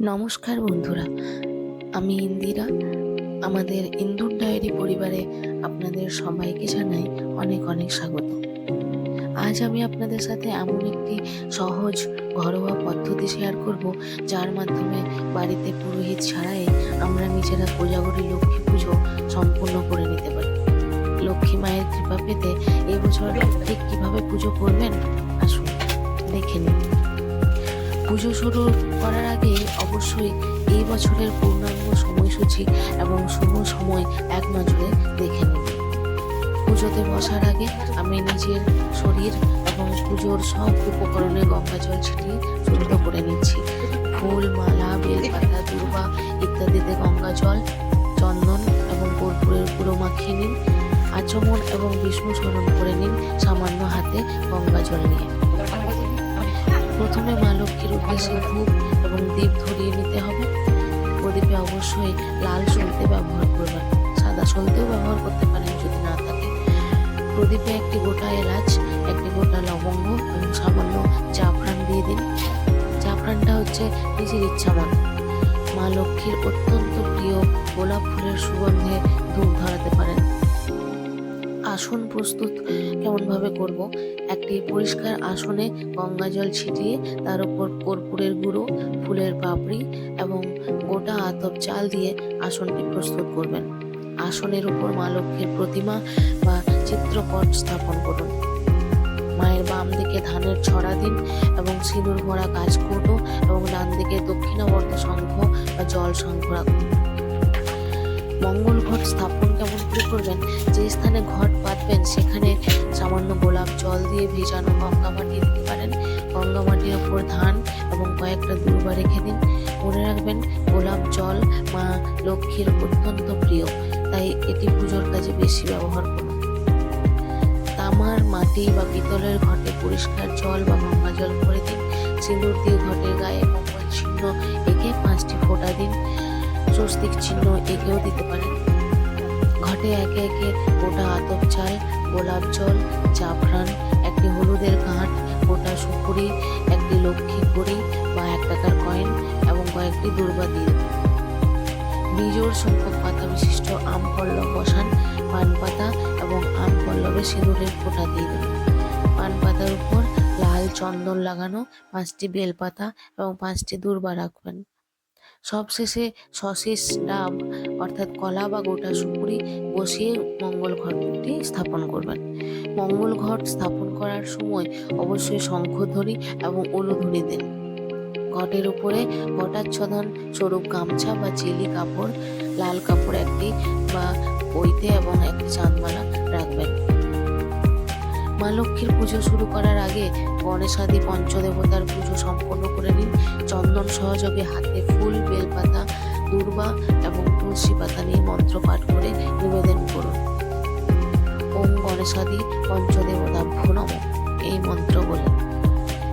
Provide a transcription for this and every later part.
নমস্কার বন্ধুরা, আমি ইন্দিরা। আমাদের ইন্দুর ডায়েরি পরিবারে আপনাদের সবাইকে জানাই অনেক অনেক স্বাগত। আজ আমি আপনাদের সাথে এমন একটি সহজ, ঘরোয়া পদ্ধতি শেয়ার করব, যার মাধ্যমে বাড়িতে পুরোহিত ছাড়াই আমরা নিজেরা কোজাগরী লক্ষ্মী পুজো সম্পূর্ণ করে নিতে পারি। লক্ষ্মী মায়ের কৃপা পেতে এবছর ঠিক কীভাবে পুজো করবেন? আসুন দেখে নিন পুজো শুরু করার আগে অবশ্যই এই বছরের পূর্ণাঙ্গ সময়সূচি এবং শুভ সময় এক নজরে দেখে নেব পুজোতে বসার আগে আমি নিজের শরীর এবং পুজোর সব উপকরণে গঙ্গা জল ছিটিয়ে শুদ্ধ করে নিচ্ছি। ফুল, মালা, বেলপাতা, দুর্বা ইত্যাদিতে গঙ্গা জল, চন্দন এবং কর্পূরের গুঁড়ো মাখিয়ে নিন। আচমন এবং বিষ্ণু স্মরণ করে নিন সামান্য হাতে গঙ্গা জল নিয়ে। প্রথমে মা লক্ষ্মীর উদ্দেশ্যে ধূপ এবং দীপ ধরিয়ে নিতে হবে। প্রদীপে অবশ্যই লাল সলতে ব্যবহার করবেন, সাদা সলতেও ব্যবহার করতে পারেন যদি না থাকে। প্রদীপে একটি গোটা এলাচ, একটি গোটা লবঙ্গ এবং সামান্য জাফরান দিয়ে দিন। জাফরানটা হচ্ছে নিজের ইচ্ছা মতো। মা লক্ষ্মীর অত্যন্ত প্রিয় গোলাপ ফুলের সুগন্ধে ধূপ ধরাতে পারেন। আসন প্রস্তুত কেমনভাবে করব? একটি পরিষ্কার আসনে গঙ্গা জল ছিটিয়ে তার উপর কর্পূরের গুঁড়ো, ফুলের পাপড়ি এবং গোটা আতপ চাল দিয়ে আসনটি প্রস্তুত করবেন। আসনের উপর মা লক্ষ্মীর প্রতিমা বা চিত্রপট স্থাপন করুন। মায়ের বাম দিকে ধানের ছড়া দিন এবং সিঁদুর ভরা গাছ এবং ডান দিকে দক্ষিণাবর্ত শঙ্খ বা জল শঙ্খ রাখুন মঙ্গল ঘট স্থাপন কেমন করে করবেন? যে স্থানে ঘট পাতবেন সেখানে সামান্য গোলাপ জল দিয়ে ভেজানো গঙ্গা মাটি দিতে পারেন। গঙ্গা মাটির ওপর ধান এবং কয়েকটা দুর্বা রেখে দিন। মনে রাখবেন, গোলাপ জল মা লক্ষ্মীর অত্যন্ত প্রিয়, তাই এটি পুজোর কাজে বেশি ব্যবহার করুন। তামার মাটি বা পিতলের ঘটে পরিষ্কার জল বা গঙ্গা জল করে দিন। সিঁদুর দিয়ে ঘটের গায়ে মঙ্গল চিহ্ন এঁকে পাঁচটি ফোঁটা দিন। স্বস্তিক চিহ্ন এঁকেও দিতে পারেন ঘটে একে একে গোটা আতপ চাল গোলাপ জল, জাফরান, একটি হলুদের গাঁট গোটা সুপুরি, একটি লক্ষ্মী কড়ি বা এক টাকার কয়েন এবং কয়েকটি দুর্বা দিয়ে। দেবেন বীজোর সংখ্যক পাতা বিশিষ্ট আম পল্লব বসান, পান পাতা এবং আম পল্লবে সিঁদুরের ফোঁটা দিয়ে দেবেন পান পাতার উপর লাল চন্দন লাগানো, পাঁচটি বেলপাতা এবং পাঁচটি দুর্বা রাখবেন। সবশেষে সশিস ডাব অর্থাৎ কলা বা গোটা সুপুরি বসিয়ে মঙ্গল ঘটটি স্থাপন করবেন। মঙ্গল ঘট স্থাপন করার সময় অবশ্যই শঙ্খধ্বনি এবং উলুধ্বনি দিন। ঘটের উপরে ঘটাচ্ছদন স্বরূপ গামছা বা চিলি কাপড়, লাল কাপড় একটি বা বইতে এবং একটি চাঁদমালা মা লক্ষ্মীর পুজো শুরু করার আগে গণেশাদি পঞ্চদেবতার পুজো সম্পন্ন করে নিন। চন্দন সহযোগে হাতে ফুল, বেলপাতা, দুর্বা এবং তুলসী পাতা নিয়ে মন্ত্র পাঠ করে নিবেদন করুন। ওম গণেশাদি পঞ্চদেবতাভ্য নম এই মন্ত্র বলে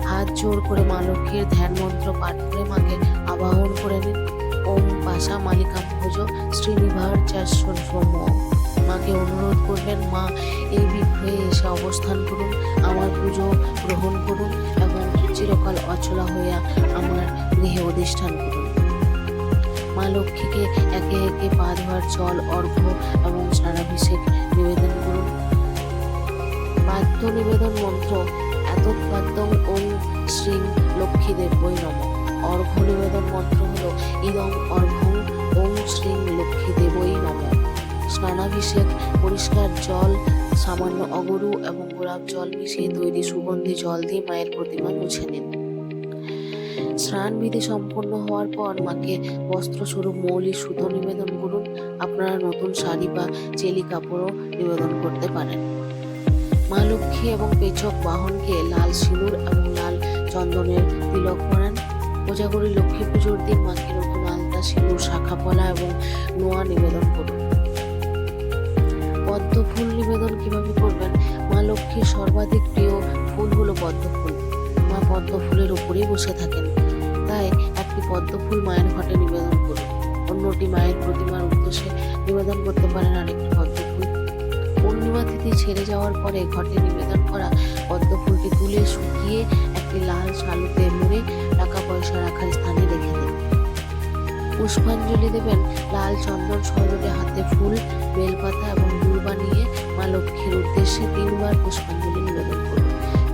হাত জোর করে মা লক্ষ্মীর ধ্যান মন্ত্র পাঠ করে মাকে আবাহন করে নিন। ওম পাশা মালিকাম ভোজ শ্রীনিভার চারশন সৌম্য মাকে অনুরোধ করবেন, মা, এই বিগ্রহে এসে অবস্থান করুন, আমার পুজো গ্রহণ করুন এবং চিরকাল অচলা হইয়া আমার গৃহে অধিষ্ঠান করুন। মা লক্ষ্মীকে একে একে পা ধোয়ার জল, অর্ঘ্য এবং স্নানাভিষেক নিবেদন করুন। বাদ্য নিবেদন মন্ত্র এত বাদ্যং ওম শ্রী লক্ষ্মীদেব বৈ নম। অর্ঘ্য নিবেদন মন্ত্র হল, ইদং অর্ঘ্যং ওম শ্রী লক্ষ্মীদেবই নম। স্নানাভিষেক, পরিষ্কার জল, সামান্য অগরু এবং গোলাপ জল মিশিয়ে তৈরি সুগন্ধি জল দিয়ে মায়ের প্রতিমা মুছে নিন। স্নান বিধি সম্পন্ন হওয়ার পর মাকে বস্ত্রস্বরূপ মৌলি সুতো নিবেদন করুন। আপনারা নতুন শাড়ি বা চেলি কাপড়ও নিবেদন করতে পারেন। মা লক্ষ্মী এবং পেচক বাহনকে লাল সিঁদুর এবং লাল চন্দনের তিলক পরান। কোজাগরী লক্ষ্মী পুজোর দিন মাকে নতুন আলতা, সিঁদুর শাখা পলা এবং নোয়া নিবেদন করুন। পদ্ম ফুল নিবেদন কীভাবে করবেন? মা লক্ষ্মীর সর্বাধিক প্রিয় ফুল হলো পদ্ম ফুল মা পদ্ম ফুলের উপরেই বসে থাকেন। তাই একটি পদ্ম ফুল মায়ের ঘটে নিবেদন করুন। অন্যটি মায়ের প্রতিমার উদ্দেশ্যে নিবেদন করতে পারেন আরেকটি পদ্ম ফুল পূর্ণিমা তিথি ছেড়ে যাওয়ার পরে ঘটে নিবেদন করা পদ্ম ফুলটি তুলে শুকিয়ে একটি লাল শালুতে মুড়ে টাকা পয়সা রাখার স্থানে রেখে দেন। পুষ্পাঞ্জলি দেবেন। লাল চন্দন সহযোগে হাতে ফুল, বেলপাতা এবং দুর্বা নিয়ে মা লক্ষ্মীর উদ্দেশ্যে তিনবার পুষ্পাঞ্জলি নিবেদন করুন।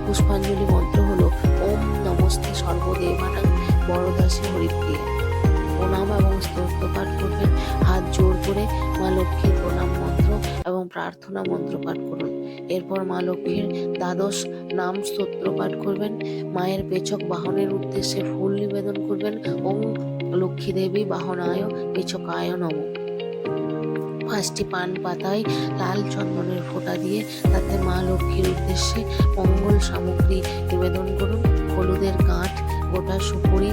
পুষ্পাঞ্জলি মন্ত্র হলো, ওম নমস্তে সর্বদেবানাং বড়দাসী হরিপ্রিয়া। প্রণাম এবং স্তোত্র পাঠ করবেন। হাত জোর করে মা লক্ষ্মীর প্রণাম মন্ত্র এবং প্রার্থনা মন্ত্র পাঠ করুন। এরপর মা লক্ষ্মীর দ্বাদশ নাম স্তোত্র পাঠ করবেন। মায়ের পেছক বাহনের উদ্দেশ্যে ফুল নিবেদন করবেন। ওম লক্ষ্মী দেবী বাহনায় পেচকায় নম। পাঁচটি পান পাতায় লাল চন্দনের ফোঁটা দিয়ে তাতে মা লক্ষ্মীর উদ্দেশ্যে মঙ্গল সামগ্রী নিবেদন করুন। হলুদের কাঠ, গোটা সুপুরি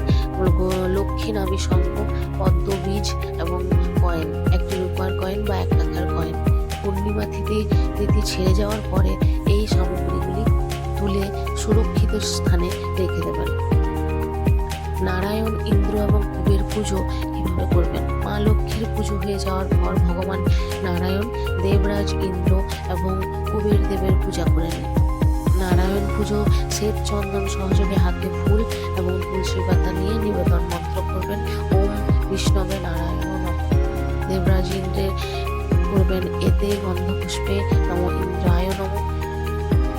লক্ষ্মী শঙ্খ পদ্ম বীজ এবং কয়েন, একটি রূপার কয়েন বা এক টাকার কয়েন। পূর্ণিমা তিথি তিথি ছেড়ে যাওয়ার পরে এই সামগ্রীগুলি তুলে সুরক্ষিত স্থানে রেখে দেবেন। নারায়ণ, ইন্দ্র এবং কুবের পুজো কীভাবে করবেন। মা লক্ষ্মীর পুজো হয়ে যাওয়ার পর ভগবান নারায়ণ, দেবরাজ, ইন্দ্র এবং কুবের দেবের পূজা করে নেন। নারায়ণ পুজো শ্বেত চন্দন সহযোগে হাতে ফুল এবং তুলসী পাতা নিয়ে নিবেদন মন্ত্র করবেন। ওম বিষ্ণবে নারায়ণ দেবরাজ, ইন্দ্রে করবেন এতে গন্ধপুষ্পে নম ইন্দ্রায় নম।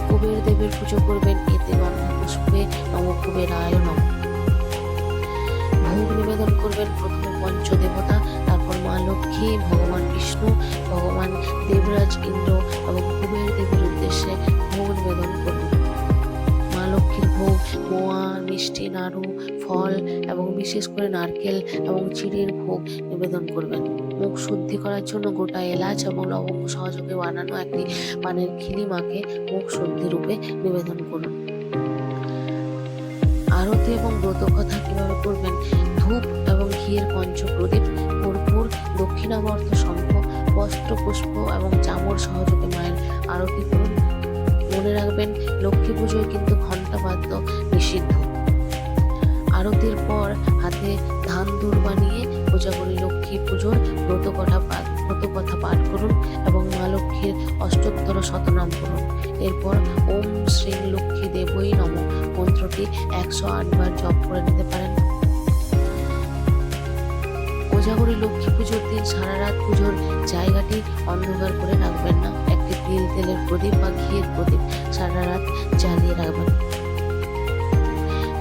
কুবের দেবের পুজো করবেন এতে গন্ধপুষ্পে নম কুবেরায় নম। ভোগ নিবেদন করবেন প্রথমে পঞ্চদেবতা তারপর মা লক্ষ্মী, ভগবান বিষ্ণু, ভগবান দেবরাজ ইন্দ্র এবং কুবের দেবের উদ্দেশ্যে ভোগ নিবেদন করবেন। মা লক্ষ্মীর ভোগ, মোয়া, মিষ্টি, নাড়ু, ফল এবং বিশেষ করে নারকেল এবং চিড়ের ভোগ নিবেদন করবেন। মুখ শুদ্ধি করার জন্য গোটা এলাচ এবং লবঙ্গ সহযোগে বানানো একটি পানের খিলি মাকে মুখ শুদ্ধি রূপে নিবেদন করুন। আরতি এবং ব্রত কথা কীভাবে করবেন ঘিয়ের পঞ্চপ্রদীপ, কর্পূর, দক্ষিণাবর্ত শঙ্খ বস্ত্র পুষ্প এবং চামর সহযোগে মায়ের আরতি করুন। মনে রাখবেন, লক্ষ্মী পুজোয় কিন্তু ঘণ্টা বাদ্য নিষিদ্ধ। আরতির পর হাতে ধান দূর বানিয়ে পূজা করে লক্ষ্মী পুজোর ব্রত কথা পাঠ ব্রত কথা পাঠ করুন এবং মা লক্ষ্মীর অষ্টোত্তর শতনাম করুন। এরপর ওম শ্রী লক্ষ্মী দেবই নম। মন্ত্রটি একশো আটবার জপ করে নিতে পারেন। কোজাগরি লক্ষ্মী পুজোর দিন সারা রাত পুজোর জায়গাটি অন্ধকার করে রাখবেন না। একটি তিল তেলের প্রদীপ বা ঘিয়ের প্রদীপ সারা রাত জ্বালিয়ে রাখবেন।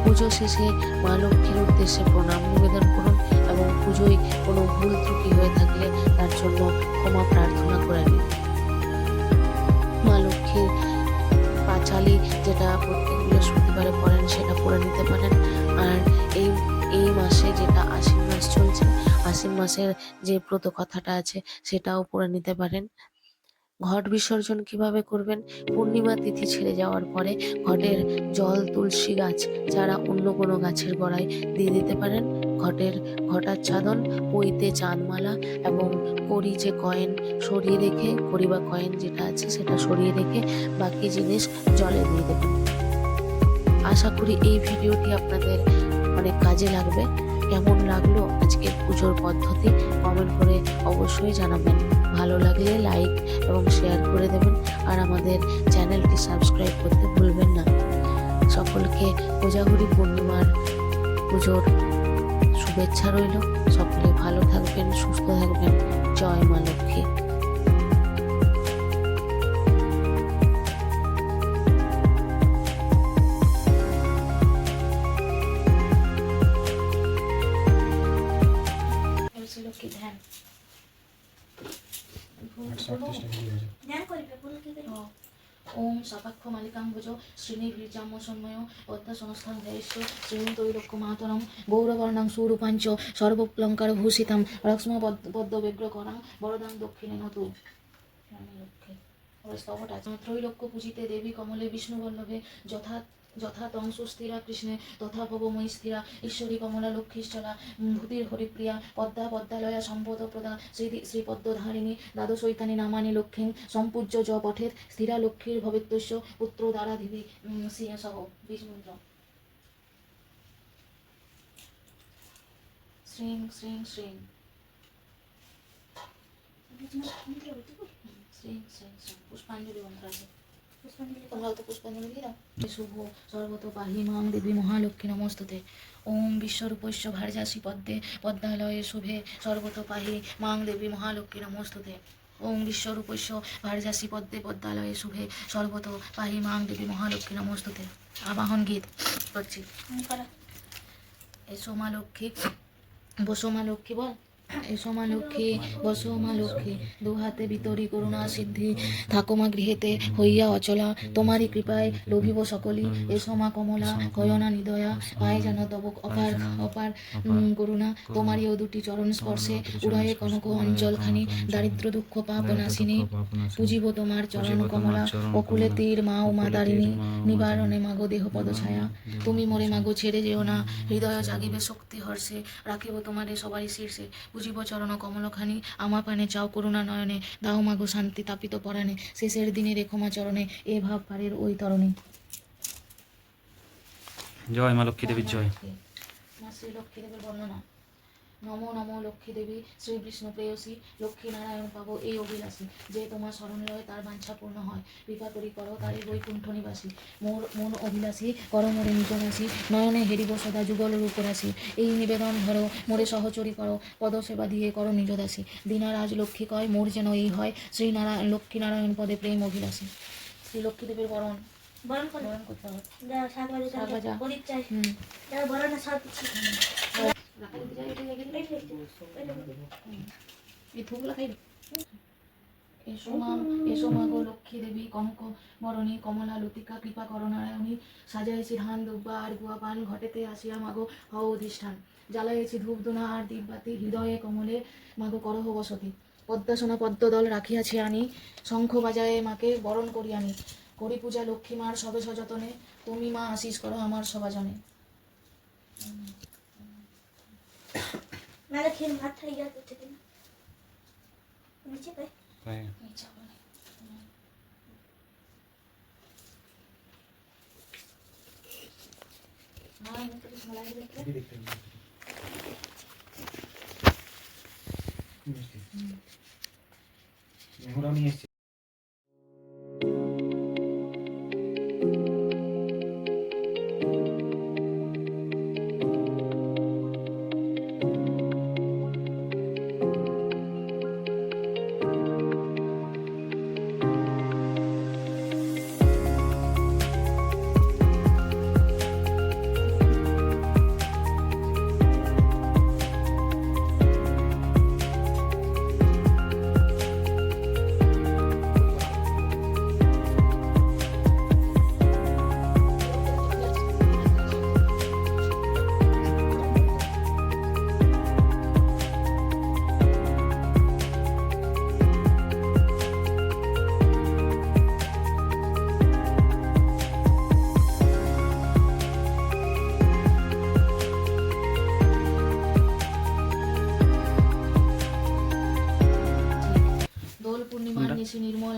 পুজো শেষে মা লক্ষ্মীর উদ্দেশ্যে প্রণাম নিবেদন করুন এবং পুজোয় কোনো ভুল ত্রুটি হয়ে থাকলে তার জন্য ক্ষমা প্রার্থনা করে নিন। মা লক্ষ্মীর পাঁচালি যেটা প্রত্যেক বৃহস্পতিবারে পড়েন সেটা পড়ে নিতে পারেন। আর এই এই মাসে যেটা আশ্বিন চলছে আশ্বিন মাসের যে ব্রত কথাটা আছে, সেটাও পড়ে নিতে পারেন। ঘট বিসর্জন কীভাবে করবেন? পূর্ণিমা তিথি ছেড়ে যাওয়ার পরে ঘটের জল তুলসী গাছ ছাড়া অন্য কোনো গাছের গোড়ায় দিয়ে দিতে পারেন। ঘটের ঘটার ঘটাচ্ছাদন পইতে চাঁদমালা এবং কড়ি যে কয়েন সরিয়ে রেখে, কড়ি বা কয়েন যেটা আছে সেটা সরিয়ে রেখে বাকি জিনিস জলে দিয়ে দেবেন। আশা করি এই ভিডিওটি আপনাদের অনেক কাজে লাগবে। কেমন লাগল আজকের পুজোর পদ্ধতি কমেন্ট করে অবশ্যই জানাবেন। ভালো লাগলে লাইক এবং শেয়ার করে দেবেন, আর আমাদের চ্যানেলটি সাবস্ক্রাইব করতে ভুলবেন না। সকলকে কোজাগরি পূর্ণিমার পুজোর শুভেচ্ছা রইল। সকলে ভালো থাকবেন, সুস্থ থাকবেন। জয় মা লক্ষ্মী লক্ষ্মী। মালিকাম্বুজ শ্রীনির্বীর্যাম্য সন্ময় দেশ শ্রীমন্তৈরক্ষ মাতরম গৌরবর্ণাং সুরূপাঞ্চ সর্বলঙ্কার ভূষিতাম লক্ষ্ম পদ্ম ব্যগ্র করাং বরদাং দক্ষিণে নতু। স্তবটা ত্রৈলক্ষ পূজিতে দেবী কমলে বিষ্ণুবল্লভে যথা যথা তং সুস্থিরা কৃষ্ণে তথা ভবময়ী স্থিরা ঈশ্বরী কমলা লক্ষ্মীশ্চলা ভূতির হরিপ্রিয়া পদ্মা পদ্মালয়া সম্পদ প্রদা শ্রী শ্রীপদ্মধারিণী দ্বাদশৈতানি নামানি লক্ষ্মী সম্পূজ্য জ পঠের স্থিরা লক্ষ্মীর ভবেত্যস্য পুত্র দ্বারা ধিবি সিংহ শ্রীং শ্রীং শ্রীং। শ্রীং শ্রীং শ্রীং। পুষ্পাঞ্জলি মন্ত্র আছে দেবী মহালক্ষ্মী ওম পদ্মালয়ে শুভে মাং দেবী মহালক্ষ্মী ওম পদ্মালয়ে শুভে সর্বত পাহি মাং দেবী মহালক্ষ্মী নমস্ততে আবাহন গীত করছি এসো মা লক্ষ্মী বসো মা লক্ষ্মী বল এসো মা লক্ষ্মী বসো মা লক্ষ্মী। দু হাতে বিতরি করুণা সিদ্ধি। থাকো মা গৃহেতে হইয়া অচলা। তোমারই কৃপায় লোভিব সকলি এসো মা কমলা হয় না নিদয়া। পায় যেন তব অপার অপার করুণা। তোমারই ও দুটি চরণ স্পর্শে উড়ায়ে কনক অঞ্চলখানি। দারিদ্র দুঃখ পাপ নাশিনী। পুজিব তোমার চরণ কমলা। অকুলে তীর মা ও মা দারিণী। নিবারণে মাগো দেহ পদছায়া তুমি মোরে মাগো ছেড়ে যেও না। হৃদয় জাগিবে শক্তি হর্ষে। রাখিব তোমারে সবারই শীর্ষে। বুঝিব চরণ কমলখানি আমা পানে চাও করুণা নয়নে দাও মাগো শান্তি তাপিত পরাণে শেষের দিনে রেখমা চরণে এ ভাব পারের ওই তরণে। জয় মা লক্ষ্মী দেবীর জয়। মা শ্রী লক্ষ্মী দেবীর বর্ণনা। নম নম লক্ষ্মী দেবী শ্রী বিষ্ণু প্রেয়সী লক্ষ্মী নারায়ণ পাবো এই অভিলাষী। যে তোমার স্মরণ লয় তার বাঞ্ছা পূর্ণ হয়। কৃপা করি করো তারে বৈকুণ্ঠ নিবাসী। মোর মন অভিলাষী কর মোরে নিজনাসী নয়নে হেরিব সদা যুগল রূপ রাশি এই নিবেদন ধরো মোরে সহচরী করো পদসেবা দিয়ে করো নিজদাসী। দীনারাজ লক্ষ্মী কয় মোর যেন এই হয় শ্রী নারায়ণ লক্ষ্মী নারায়ণ পদে প্রেম অভিলাষী। শ্রী লক্ষ্মী দেবীর বরণ। বরণ করে করতে হবে। বাজে। হুম। বরণে এসো মা এসো মা গো লক্ষ্মী দেবী কনক বরণী কমলা লতিকা কৃপা করনারায়ণী সাজাইছি ধান দুব্বা আর গুয়া পান ঘটেতে আসিয়া মাগো হও অধিষ্ঠান জ্বালাইছি ধূপ দোনা আর দীপবাতি হৃদয়ে কমলে মাগো করহ বসতি। পদ্মাসনা পদ্মদল রাখিয়াছি আনি শঙ্খ বাজায়ে মাকে বরণ করি আনি করি পূজা লক্ষ্মী মার সবে সযতনে, তুমি মা আশিস করো আমার সবাজনে। খেয়ে ভাত খাই করতে দিন নিচে পাই নিয়ে এসেছি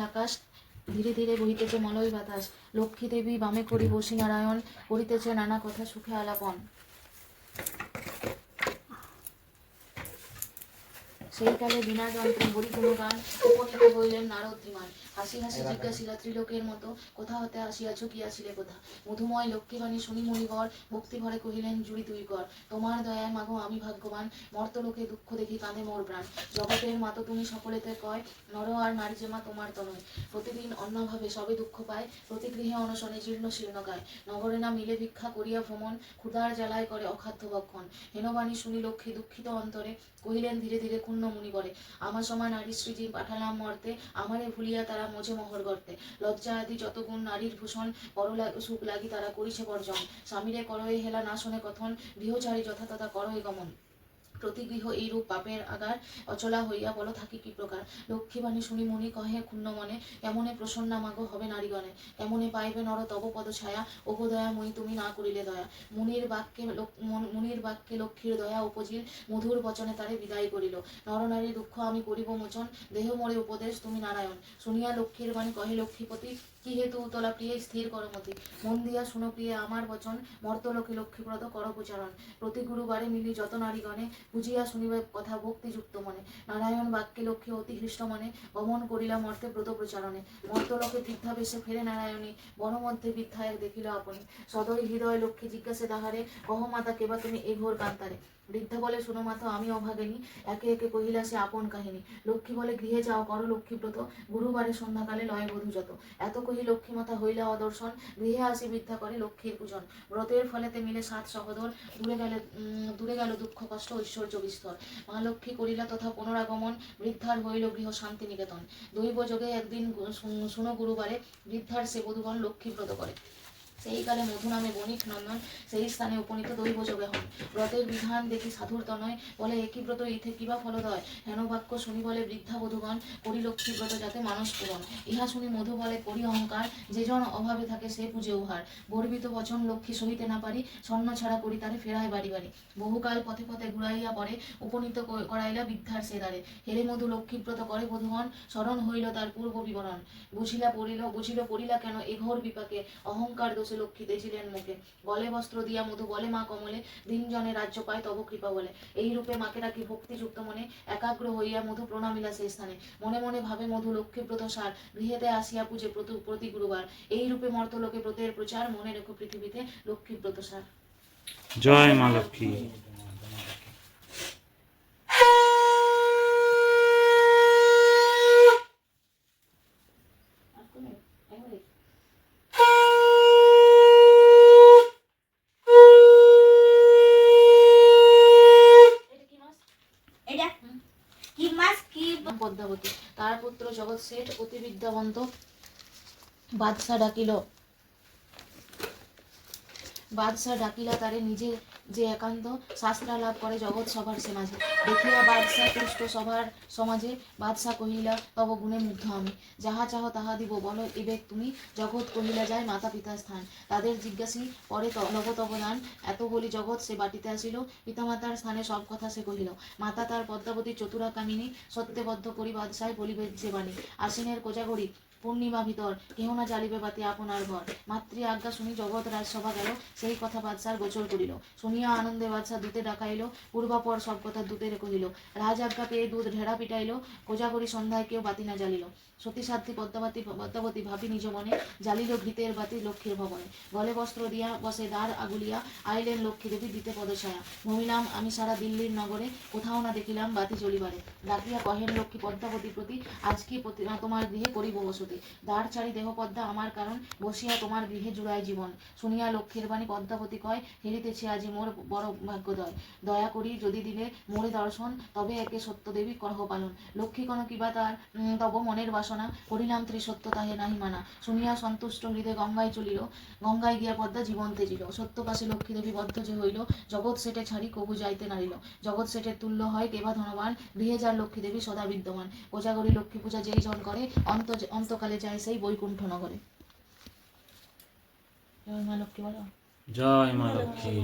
আকাশ, ধীরে ধীরে বহিতেছে মলয় বাতাস। লক্ষ্মী দেবী বামে করি বসি নারায়ণ করিতেছে নানা কথা সুখে আলাপন। সেই কালে বিনা যন্ত্রে হরি কোনো গান উপনীত হইলেন নারদ ধীমান হাসি হাসি জিজ্ঞাসিলা ত্রিলোকের মতো কোথা হতে আসিয়াছ গিয়াছিলে কোথা? মধুময় লক্ষ্মীবাণী শুনি মণিবর ভক্তি ভরে কহিলেন জুড়ি তুই কর তোমার দয়ায় মাগো আমি ভাগ্যবান মর্তলোকে দুঃখ দেখি কাঁধে মোর প্রাণ। জগতের মাতো তুমি সকলেতে কয় নর আর নারী যে মা তোমার তনয়। প্রতিদিন অন্যভাবে সবে দুঃখ পায় প্রতি গৃহে অনশনে জীর্ণ শীর্ণকায় নগরে না মিলে ভিক্ষা করিয়া ভ্রমণ ক্ষুধার জ্বালায় করে অখাদ্য ভক্ষণ। হেনবাণী শুনি লক্ষ্মী দুঃখিত অন্তরে কহিলেন ধীরে ধীরে ক্ষুণ্ণ মুনি করে আমার সমান নারী সৃজি পাঠালাম মর্তে আমারে ভুলিয়া তারা মোজে মহর গর্তে লজ্জা আদি যত গুণ নারীর ভূষণ পর সুখ লাগি তারা করিছে বর্জন। স্বামীরে করয়ে হেলা না শোনে কথন, গৃহচারী যথাতথা করয়ে গমন। প্রতি গৃহ এইরূপ পাপের আগার অচলা হইয়া বল থাকি কি প্রকার? লক্ষ্মীবাণী শুনি মনি কহে, ক্ষুণ্ণ মনে কেমনে প্রসন্না মাগো হবে নারীগণে। কেমনে পাইবে নর, তব পদ ছায়া। ওগো দয়া মই তুমি না করিলে দয়া। মুনির বাক্যে মুনির বাক্যে লক্ষ্মীর দয়া উপজিল। মধুর বচনে তারে বিদায় করিল। নরনারীর দুঃখ আমি করিব মোচন। দেহ মরে উপদেশ, তুমি নারায়ণ। শুনিয়া লক্ষ্মীর বাণী কহে, লক্ষ্মীপতি প্রিয়ে স্থির করমতি? মন দিয়া শুনো প্রিয়ে আমার বচন, মর্তলোকে কর প্রচারণ প্রতি গুরুবারে মিলি যত নারীগণে, বুঝিয়া শুনিবে কথা ভক্তিযুক্ত মনে। নারায়ণ বাক্যে লক্ষ্মী অতি মনে, গমন করিলা মর্তে ব্রত প্রচারণে। মর্তলোকে বৃদ্ধাবেশে ফেরে নারায়ণী, বনমধ্যে বৃদ্ধায়ক দেখিল আপনি। সদয় হৃদয় লক্ষ্মী জিজ্ঞাসে তাহারে, কহ মাতা, কেবা তুমি এ ঘোর কান্তারে? বৃদ্ধা বলে, শুনো মাতা আমি অভাগিনী। একে একে কহিলা, সে আপন কাহিনী। লক্ষ্মী বলে, গৃহে যাও, করো লক্ষ্মীব্রত। গুরুবারে সন্ধ্যাকালে লয় বধূ যত এত কহি লক্ষ্মী মাতা হইলা অদর্শন। গৃহে আসি বৃদ্ধা করে লক্ষ্মীর পূজন। ব্রতের ফলেতে মিলে সাত সহদর দূরে গেলে দূরে গেল দুঃখ, কষ্ট, ঐশ্বর্য, বিস্তর। মা লক্ষ্মী করিলা তথা পুনরাগমন। বৃদ্ধার হইল গৃহ শান্তি নিকেতন দৈব যোগে একদিন শুন- শুনো গুরুবারে, বৃদ্ধার সে বধূগণ লক্ষ্মীব্রত করে। সেই কালে মধু নামে বণিক নন্দন সেই স্থানে উপনীত দৈব যোগে হন। ব্রতের বিধান দেখি সাধুর তনয়, বলে একই ব্রত ইথে কিবা ফলদয়? হেন বাক্য শুনি বলে বৃদ্ধা বধূগণ, করি লক্ষ্মী ব্রত যাতে মানস পূরণ। ইহা শুনি মধু বলে করি অহংকার, যে জন অভাবে থাকে সে পুজে উহার গর্বিত বচন লক্ষ্মী সহিতে না পারি, স্বর্ণ ছাড়া করি তারে ফেরায় বাড়ি বাড়ি। বহুকাল পথে পথে ঘুরাইয়া পরে উপনীত করাইলা বৃদ্ধার সে দ্বারে। হেরে মধু লক্ষ্মীব্রত করে বধূগণ, স্মরণ হইল তার পূর্ব বিবরণ। বুঝিলা পড়িল, বুঝিল পড়িলা কেন এ ঘোর বিপাকে? অহংকার দোষে লক্ষ্মী দেছিলেন মুখে। গলে বস্ত্র দিয়া মধু বলে মা কমলে, দিন জনে রাজ্য পায় তব কৃপা বলে। এই রূপে মাকে ডাকি ভক্তিযুক্ত মনে, একাগ্র হইয়া মধু প্রণামিলা সেই স্থানে। মনে মনে ভাবে মধু লক্ষ্মীব্রত সার, গৃহেতে আসিয়া পুজে প্রতি- প্রতি গুরুবার। এই রূপে মর্তলোকে ব্রতের প্রচার মনে রেখো পৃথিবীতে লক্ষ্মীব্রত সার। জয় মা লক্ষ্মী আর কোনো? একবারে? এটা কি মাছ? এটা কি মাছ কি নাম পদ্মাবতী তার পুত্র জগৎ শেঠ অতি বিদ্যাবন্ত বাদশাহ ডাকিল। বাদশাহ ডাকিলা তারে নিজে যে একান্ত শাস্ত্রা লাভ করে জগৎ সভার সে মাঝে দেখিয়া বাদশাহ তুষ্ট সভার সমাজে বাদশাহ কহিলা, তব গুণে মুগ্ধ আমি। যাহা চাহ তাহা দিব। বলো এবেক তুমি জগৎ কহিলা যায় মাতা পিতা স্থান। তাদের জিজ্ঞাসি পরে নগত অবদান এত বলি জগৎ সে বাটিতে আসিল? পিতামাতার স্থানে সব কথা সে কহিল। মাতা তার পদ্মাবতী চতুরা কামিনী সত্যবদ্ধ করি বাদশায় বলিবে যে বাণী। আশ্বিনের কোজাগরি পূর্ণিমা ভিতর, কেহ না জ্বালিবে বাতি আপনার ঘর মাতৃ আজ্ঞা শুনি জগৎ রাজসভা গেল, সেই কথা বাদশার গোচর করিল। শুনিয়া আনন্দে বাদশা দূতে ডাকাইল পূর্বাপর সব কথা দূতের কহিল রাজ আজ্ঞা পেয়ে দুধ ঢেড়া পিটাইল, কোজাগরি সন্ধ্যায় কেউ বাতি না জ্বালিল। সতী সাধ্যী পদ্মাবতী পদ্মাবতী ভাবি নিজ মনে জ্বালিল ঘৃতের বাতি লক্ষ্মীর ভবনে। গলে বস্ত্র দিয়া বসে দ্বার আগুলিয়া আইলেন লক্ষ্মী দেবী দিতে পদছায়া ভমিলাম আমি সারা দিল্লির নগরে কোথাও না দেখিলাম বাতি জ্বলিবারে। ডাকিয়া কহেন লক্ষ্মী পদ্মাবতী প্রতি আজকে তোমার গৃহে করিব বসতি? দ্বার ছাড়ি দেহ পদ্মা আমার কারণ, বসিয়া তোমার গৃহে জুড়ায় জীবন। শুনিয়া লক্ষ্মীর বাণী পদ্মাবতী কয়, হেরিতেছে আজি মোর বড় ভাগ্যদয়। দয়া করি যদি দিলে মোরে দর্শন, তবে একে সত্যদেবী দেবী পালন লক্ষ্মী কোন কিবা তার তব মনের বাসনা করিলাম ত্রিসত্য তাহে নাহি মানা। শুনিয়া সন্তুষ্ট হৃদয় গঙ্গায় চলিল। গঙ্গায় গিয়া পদ্মা জীবন তেজিল সত্য পাশে লক্ষ্মী দেবী বদ্ধ যে হইল। জগৎ সেটে ছাড়ি কবু যাইতে নারিল জগৎ সেটের তুল্য হয় কেবা ধনবান গৃহে যার লক্ষ্মী দেবী সদা বিদ্যমান। কোজাগরী লক্ষ্মী পূজা যেই জন করে অন্ত অন্তকালে যায় সেই বৈকুণ্ঠ নগরে। জয় মা লক্ষ্মী বলো। জয় মা লক্ষ্মী।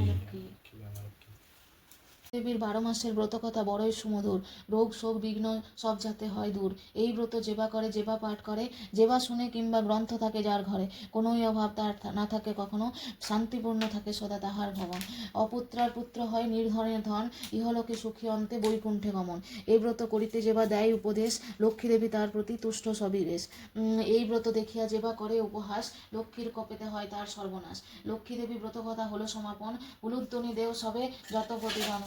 দেবীর বারো মাসের ব্রত কথা বড়ই সুমধুর। রোগ শোক বিঘ্ন সব যাতে হয় দূর। এই ব্রত যেবা করে যেবা পাঠ করে যেবা শুনে কিংবা গ্রন্থ থাকে যার ঘরে কোনোই অভাব তার না থাকে কখনো শান্তিপূর্ণ থাকে সদা তাহার ভবন। অপুত্রার পুত্র হয় নির্ধনের ধন ইহলোকে সুখী অন্তে বৈকুণ্ঠে গমন। এই ব্রত করিতে যেবা দেয় উপদেশ লক্ষ্মী দেবী তার প্রতি তুষ্ট সবই বেশ উম, এই ব্রত দেখিয়া যেবা করে উপহাস লক্ষ্মীর কপেতে হয় তার সর্বনাশ। লক্ষ্মী দেবী ব্রত কথা হলো সমাপন। উলুদ্দনী দেও সবে যত প্রতিদান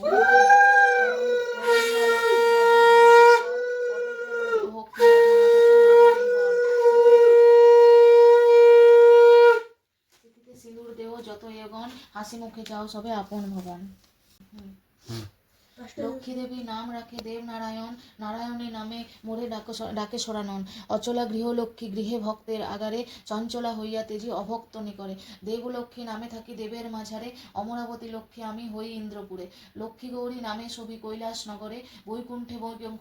সিঁদুর দেও যত এগণ হাসি মুখে যাও সবে আপন ভবন হুম। লক্ষ্মী দেবী নাম রাখে দেব নারায়ণ নারায়ণের নামে মোরে ডাকে সরানন অচলা গৃহলক্ষ্মী গৃহে ভক্তের আগারে চঞ্চলা হইয়া তেজি অভক্ত নিকরে। দেবলক্ষ্মী নামে থাকি দেবের মাঝারে। অমরাবতী লক্ষ্মী আমি হই ইন্দ্রপুরে। লক্ষ্মী গৌরী নামে ছবি কৈলাস নগরে। বৈকুণ্ঠে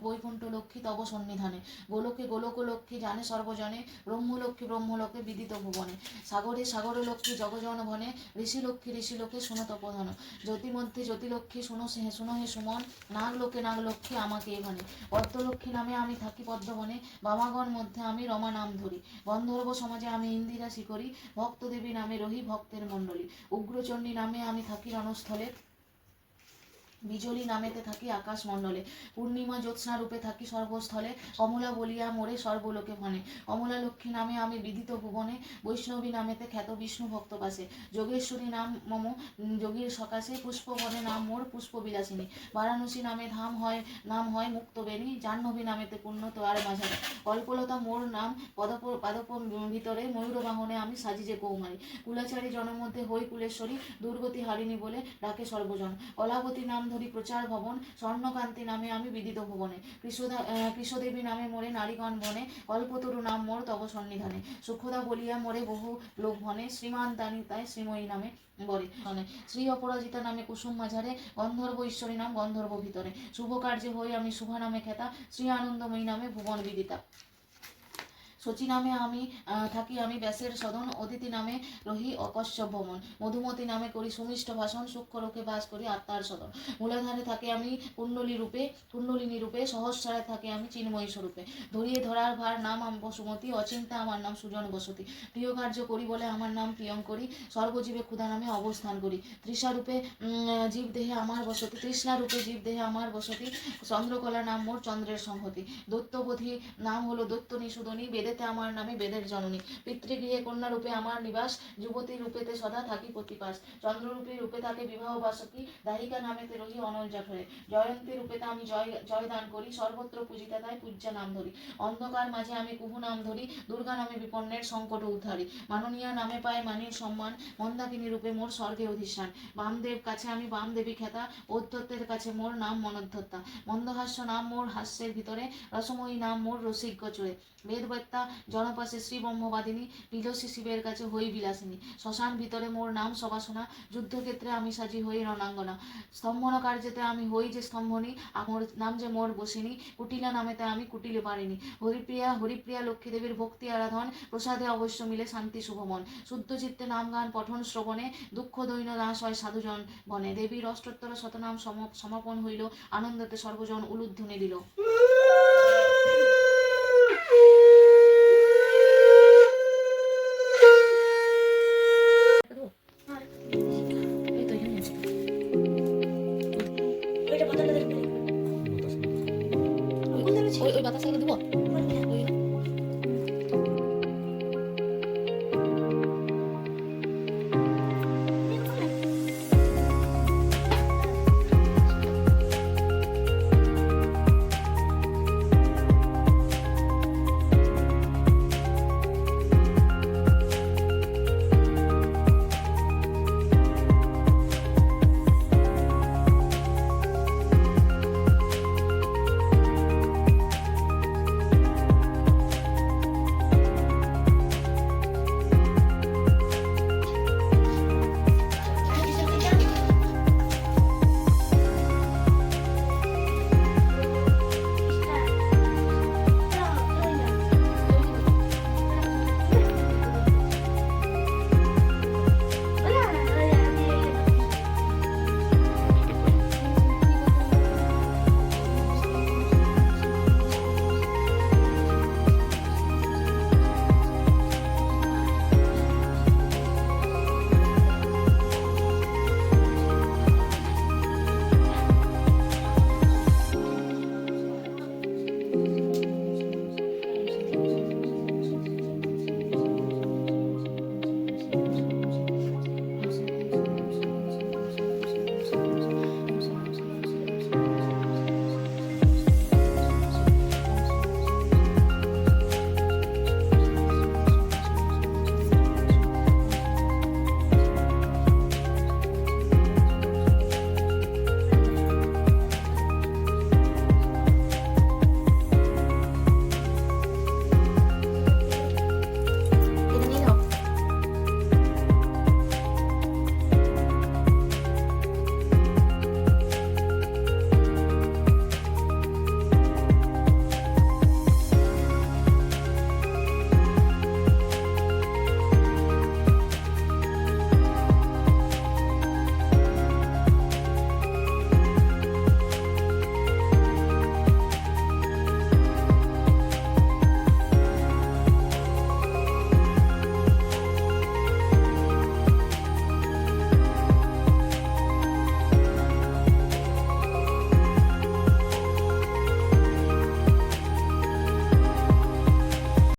বৈকুণ্ঠ লক্ষ্মী তব সন্নিধানে। গোলকে গোলক লক্ষ্মী জানে সর্বজনে। ব্রহ্মলক্ষ্মী ব্রহ্মলোকে বিদিত ভুবনে। সাগরে সাগর লক্ষ্মী জগজন ভনে। ঋষি লক্ষ্মী ঋষি লোকে শুনো তপধন। জ্যোতি মধ্যে জ্যোতি লক্ষ্মী শুনো শুনো হে সুমন। নাগলোকে নাগলক্ষ্মী আমাকে এখানে। পদ্মলক্ষ্মী নামে আমি থাকি পদ্মবনে, বামাগণ মধ্যে আমি রমা নাম ধরি। গন্ধর্ব সমাজে আমি ইন্দিরা শিকরি ভক্তদেবী নামে রহি ভক্তের মণ্ডলী। উগ্রচণ্ডী নামে আমি থাকি রণস্থলে বিজলি নামেতে থাকি আকাশ মণ্ডলে পূর্ণিমা জ্যোৎস্না রূপে থাকি সর্বস্থলে কমলা বলিয়া মোরে সর্বলোকে ভনে কমলা লক্ষ্মী নামে আমি বিদিত ভুবনে, বৈষ্ণবী নামেতে খ্যাত বিষ্ণু ভক্ত পাশে যোগেশ্বরী নাম মম যোগীর সকাশে পুষ্পবনে নাম মোর পুষ্পবিলাসিনী। বারাণসী নামে ধাম হয়, নাম হয় মুক্তবেণী, জাহ্নবী নামেতে পূর্ণ তোয়ার মাঝারে। কল্পলতা মোর নাম, পদপ, পাদপ ভিতরে ময়ূর বাহনে আমি সাজি যে কৌমারী। কুলাচারী জনমধ্যে হই কুলেশ্বরী, দুর্গতি হারিণী বলে ডাকে সর্বজন। কলাবতী নাম ধরি প্রচার ভবন স্বর্ণকান্তি নামে আমি বিদিত ভুবনে। কৃষ্ণদা কৃষ্ণদেবী নামে মোরে নারীগণ বনে, কল্পতরু নাম মোর তব সন্নিধানে। সুখদা বলিয়া মোরে বহু লোক ভনে শ্রীমান দানি তাই শ্রীময়ী নামে বলে শ্রী অপরাজিতা নামে কুসুম মাঝারে, গন্ধর্ব ঈশ্বরী নাম গন্ধর্ব ভিতরে। শুভ কার্যে হই আমি শুভা নামে খ্যাতা, শ্রী আনন্দময়ী নামে ভুবন বিদিতা। শচী নামে আমি থাকি আমি ব্যাসের সদন অদিতি নামে রহি অকশ্যপ ভ্রমণ মধুমতি নামে করি সুমিষ্ট ভাষণ সূক্ষ্ম লোকে বাস করি আত্মার সদন। মূলাধারে থাকে আমি কুণ্ডলী রূপে কুণ্ডলিনী রূপে সহস্রায় থাকে আমি চিন্ময়ী স্বরূপে। ধরিয়ে ধরার ভার নাম আম বসুমতী অচিন্তা আমার নাম সুজন বসতি। প্রিয় কার্য করি বলে আমার নাম প্রিয়ঙ্করী সর্বজীবে ক্ষুধা নামে অবস্থান করি। তৃষা রূপে উম, জীব দেহে আমার বসতি তৃষ্ণা রূপে জীব দেহে আমার বসতি। চন্দ্রকলা নাম মোর চন্দ্রের সংহতি। দৈত্যবোধী নাম হলো দৈত্য নিষুদনী বেদেতে আমার নামে বেদের জননী। পিতৃগৃহে কন্যা রূপে আমার নিবাস, যুবতী রূপেতে সদা থাকি প্রতিপাস। চন্দ্ররূপী রূপে তাকে বিবাহ বাসকি, দাহিকা নামেতে রহি অনল জঠরে জয়ন্তী রূপেতে আমি জয়, জয়দান করি, সর্বত্র পূজিতা তাই পূজ্যা নাম ধরি। অন্ধকার মাঝে আমি কুহু নাম ধরি, দুর্গা নামে বিপন্নের সংকট উদ্ধারি। মাননীয়া নামে পায় মানির সম্মান, মন্দাকিনী রূপে মোর স্বর্গে অধিষ্ঠান। বামদেব কাছে আমি বামদেবী খ্যাতা, ঔদ্ধত্যের কাছে মোর নাম মনোদ্ধত্তা মন্দহাস্য নাম মোর হাস্যের ভিতরে, রসময়ী নাম মোর রসিজ্ঞ চুড়ে বেদবেত্তা জনপাশে শ্রী ব্রহ্মবাদিনী বিলসী শিবের কাছে হই বিলাসিনী। শ্মশান ভিতরে মোর নাম সবাসনা, যুদ্ধক্ষেত্রে আমি সাজি হই রণাঙ্গনা। স্তম্ভন কার্যেতে আমি হই যে স্তম্ভনী, আমার নাম যে মোর বসিনী, কুটিলা নামেতে আমি কুটিলে পারিনি। হরিপ্রিয়া হরিপ্রিয়া লক্ষ্মী দেবীর ভক্তি আরাধন, প্রসাদে অবশ্য মিলে শান্তি শুভমন। শুদ্ধ চিত্তে নাম গান, পঠন শ্রবণে দুঃখ দৈন্য নাশ হয় সাধুজন বনে দেবীর অষ্টোত্তর শতনাম সম- সমাপন হইল, আনন্দতে সর্বজন উলুধ্বনি দিল।